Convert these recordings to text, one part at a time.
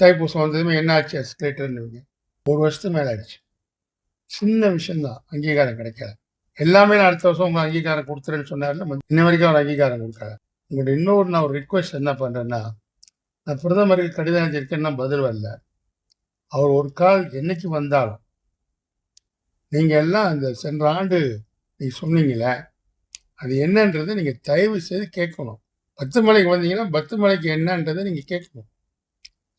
தைப்பூசம் வந்ததுமே என்ன ஆச்சு? எஸ்கலேட்டர்னு ஒரு வருஷத்துக்கு மேலே ஆயிடுச்சு. சின்ன விஷயம்தான். அங்கீகாரம் கிடைக்கல. எல்லாமே நான் அடுத்த வருஷம் உங்கள் அங்கீகாரம் கொடுத்துறேன்னு சொன்னார்ல இன்ன வரைக்கும் அவர் அங்கீகாரம் கொடுக்கல. உங்களோட இன்னொரு நான் ஒரு ரிக்வெஸ்ட் என்ன பண்ணுறேன்னா நான் பிரதமருக்கு கடிதம் எழுதியிருக்கேன்னா பதில் வரல. அவர் ஒரு கால் என்னைக்கு வந்தாலும் நீங்கள் எல்லாம் அந்த சென்ற ஆண்டு நீங்கள் சொன்னீங்களே அது என்னன்றதை நீங்கள் தயவு செய்து கேட்கணும். பத்து மலைக்கு வந்தீங்கன்னா பத்து மலைக்கு என்னன்றதை நீங்கள் கேட்கணும்.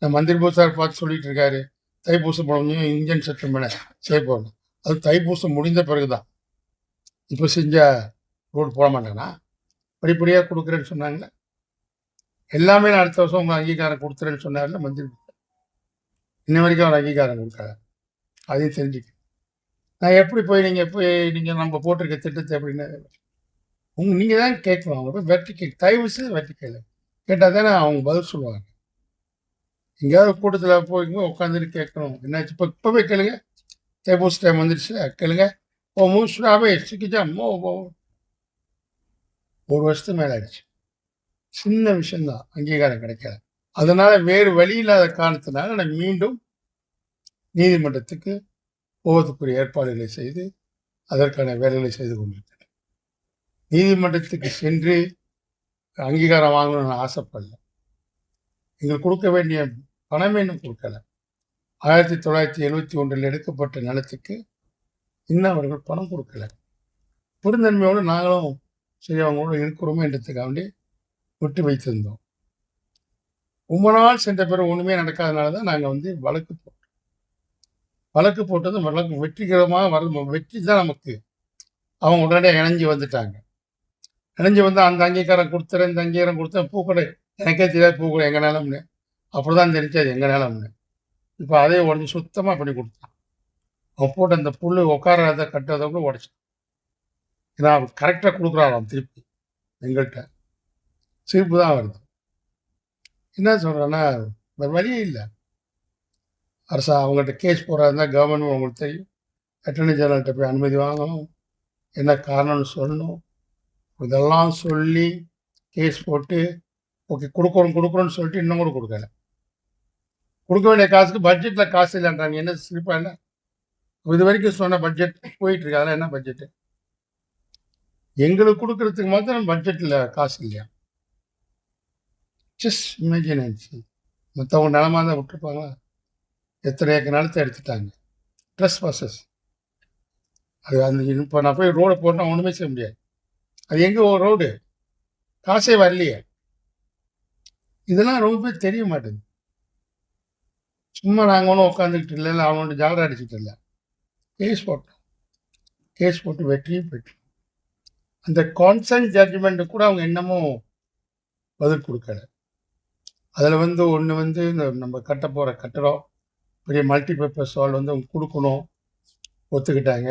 நான் மந்திரி சார் பார்த்து சொல்லிட்டு இருக்காரு தைப்பூசம் முடிஞ்சு இன்ஜின் செட்டில்மெண்ட் செய்ய போகணும் அது தைப்பூசம் முடிந்த பிறகு தான் இப்போ செஞ்ச ரோடு போட மாட்டேங்கன்னா படிப்படியாக கொடுக்குறேன்னு சொன்னாங்களே எல்லாமே நான் அடுத்த வருஷம் உங்களுக்கு அங்கீகாரம் கொடுத்துறேன்னு சொன்னார்ல மந்திரி இன்ன வரைக்கும் அவர் அங்கீகாரம் கொடுக்காரு அதையும் தெரிஞ்சுக்க. நான் எப்படி போய் நீங்கள் போய் நீங்கள் நம்ம போட்டிருக்க திட்டத்தை எப்படின்னு உங்க நீங்கள் தான் கேட்கணும். அவங்க போய் வெற்றி கே தயவு செய்து வெற்றி கேளு கேட்டால் தானே அவங்க பதில் சொல்லுவாங்க. எங்கேயாவது கூட்டத்தில் போய்ங்க உட்காந்துட்டு கேட்கணும். என்னாச்சு? இப்போ இப்போவே கேளுங்க. தைப்பூச டைம் வந்துடுச்சு கேளுங்க. ஓ மூசுராவே சிக்கிச்சா மோ ஓ ஒரு வருஷத்துக்கு மேலே ஆயிடுச்சு. சின்ன விஷயந்தான் அங்கீகாரம் கிடைக்கல. அதனால் வேறு வழி இல்லாத காரணத்தினால நான் மீண்டும் நீதிமன்றத்துக்கு போவதற்குரிய ஏற்பாடுகளை செய்து அதற்கான வேலைகளை செய்து கொண்டிருக்கிறேன். நீதிமன்றத்துக்கு சென்று அங்கீகாரம் வாங்கணும்னு ஆசைப்படல. எங்களுக்கு கொடுக்க வேண்டிய பணம் இன்னும் கொடுக்கல. ஆயிரத்தி தொள்ளாயிரத்தி எழுவத்தி ஒன்றில் எடுக்கப்பட்ட நிலத்துக்கு இன்னும் அவர்கள் பணம் கொடுக்கல. பெருந்தன்மையோடு நாங்களும் சரி அவங்களோட இருக்கிறோமே என்றதுக்காண்டி விட்டு வைத்திருந்தோம். ரொம்ப நாள் சென்ற பிறகு ஒன்றுமே நடக்காதனால தான் நாங்கள் வந்து வழக்கு போட்டோம். வழக்கு போட்டதும் வழக்கு வெற்றிகரமாக வர வெற்றி தான் நமக்கு. அவங்க உடனடியாக இணைஞ்சு வந்துட்டாங்க. இணைஞ்சு வந்து அந்த அங்கீகாரம் கொடுத்துறேன் இந்த அங்கீகாரம் கொடுத்தேன் பூக்கடை. எனக்கே தெரியாது பூக்கடை எங்கே நிலம்னு. அப்படி தான் தெரிஞ்சது எங்கள் நிலம்னு. இப்போ அதே உடஞ்சி சுத்தமாக பண்ணி கொடுத்தான் அவன் போட்டு அந்த புல் உட்காரத கட்டுறதை கூட உடச்சான். ஏன்னா அவர் கரெக்டாக கொடுக்குறாராம் திருப்பி. எங்கள்கிட்ட. சிரிப்பு தான் வருது. என்ன சொல்கிறேன்னா வேறு வழியே இல்லை. அரசா அவங்கள்ட்ட கேஸ் போடுறதா கவர்மெண்ட் உங்களுக்கு தெரியும். அட்டர்னி ஜெனரல்கிட்ட போய் அனுமதி வாங்கணும். என்ன காரணம்னு சொல்லணும். இதெல்லாம் சொல்லி கேஸ் போட்டு ஓகே கொடுக்குறோம் கொடுக்குறோன்னு சொல்லிட்டு இன்னும் கூட கொடுக்கல. கொடுக்க வேண்டிய காசுக்கு பட்ஜெட்டில் காசு இல்லைன்றாங்க. என்ன சிரிப்பா என்ன? இது வரைக்கும் சொன்ன பட்ஜெட் போயிட்டு இருக்கு. அதெல்லாம் என்ன பட்ஜெட்டு எங்களுக்கு கொடுக்கறதுக்கு மாத்திரம் பட்ஜெட்டில் காசு இல்லையா? ஜஸ்ட் இமேஜினன்சி மற்றவங்க நிலமா தான் விட்டுருப்பாங்களா? எத்தனை ஏக்கர் நிலத்தை எடுத்துட்டாங்க? ட்ரெஸ் பஸ்ஸஸ் அது அந்த இப்போ நான் போய் ரோடு போட்டால் ஒன்றுமே செய்ய முடியாது. அது எங்கே ஒரு ரோடு காசே வரலையே. இதெல்லாம் ரொம்ப தெரிய மாட்டேங்குது. சும்மா நாங்கள் ஒன்றும் உட்காந்துக்கிட்டு இல்லை இல்லை அவனோட ஜாலரை அடிச்சுட்டு இல்லை. கேஸ் போட்டோம். கேஸ் போட்டு வெற்றியும் பெற்றோம். அந்த கான்சன்ட் ஜட்ஜ்மெண்ட்டு கூட அவங்க என்னமோ பதில் கொடுக்கல. அதில் வந்து ஒன்று வந்து இந்த நம்ம கட்ட போகிற கட்டடம் பெரிய மல்டிபர்பஸ் ஹால் வந்து அவங்க கொடுக்கணும் ஒத்துக்கிட்டாங்க.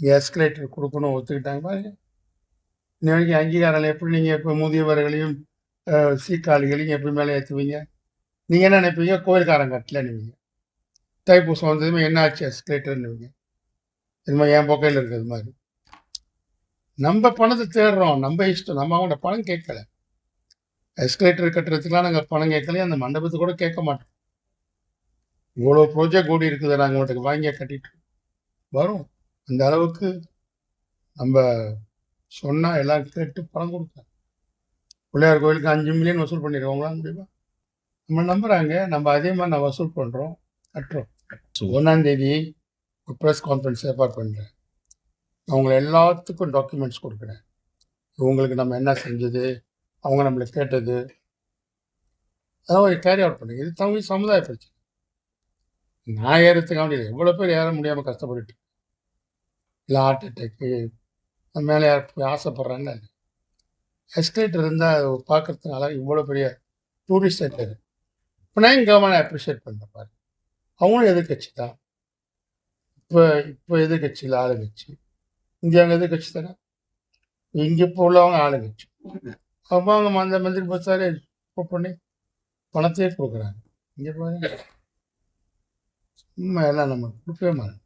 எஸ்கலேட்டர் கொடுக்கணும் ஒத்துக்கிட்டாங்க. பாருங்க. இன்ன வரைக்கும் அங்கீகாரம் எப்படி நீங்கள் இப்போ முதியவர்களையும் சீக்காளிகளையும் எப்படி மேலே ஏற்றுவீங்க நீங்கள் என்ன நினைப்பீங்க? கோயில்காரன் கட்டலன்னுவீங்க தைப்பூசம் வந்ததுமே என்ன ஆச்சு? எஸ்கலேட்டர்னுவீங்க இதுமாதிரி என் பொக்கையில் இருக்கிறது மாதிரி. நம்ம பணத்தை தேடுறோம். நம்ம இஷ்டம். நம்ம அவங்களோட பணம் கேட்கல. எஸ்கலேட்டர் கட்டுறதுக்கெலாம் நாங்கள் பணம் கேட்கலையே. அந்த மண்டபத்தை கூட கேட்க மாட்டோம். இவ்வளோ ப்ரோஜெக்ட் கூடி இருக்குது நாங்கள் உங்களுக்கு வாங்கியே கட்டிட்டு வரும். அந்த அளவுக்கு நம்ம சொன்னால் எல்லாம் கேட்டு பணம் கொடுப்பேன் பிள்ளையார் கோயிலுக்கு அஞ்சு மில்லியன் வசூல் பண்ணிடுவோங்களான்னு முடியுமா? நம்ம நம்புகிறாங்க நம்ம அதே மாதிரி நான் வசூல் பண்ணுறோம் கட்டுறோம். ஒன்றாந்தேதி ஒரு ப்ரெஸ் கான்ஃபரன்ஸ் ஏற்பாடு பண்ணுறேன் அவங்கள எல்லாத்துக்கும் டாக்குமெண்ட்ஸ் கொடுக்குறேன். இவங்களுக்கு நம்ம என்ன செஞ்சது? அவங்க நம்மளை கேட்டது. அதான் கேரி அவுட் பண்ணுங்க. இது தமிழ் சமுதாய பிரச்சனை. நான் ஏறத்துக்காக முடியல எவ்வளோ பேர் ஏற முடியாமல் கஷ்டப்பட்டுட்டு இல்லை ஹார்ட் அட்டாக்கு மேலே யார் போய் ஆசைப்பட்றாங்க எஸ்கலேட்டர் இருந்தால் பார்க்கறதுனால இவ்வளோ பெரிய டூரிஸ்ட் சென்டர் இப்போ நான் கவர்மெண்ட் அப்ரிஷியேட் பண்ண பாரு. அவங்களும் எதிர்கட்சி தான். இப்போ இப்போ எதிர்கட்சியில் ஆளுங்கட்சி. இங்கே அவங்க எதிர்கட்சி தானே? இங்கே இப்போ உள்ளவங்க ஆளுங்கட்சி. அப்போ அவங்க அந்த மந்திரி பஸ்ஸாரே பண்ணி பணத்தையே கொடுக்குறாங்க. இங்கே பாருங்க. சும்மா எல்லாம் நம்ம கொடுக்கவே மாட்டோம்.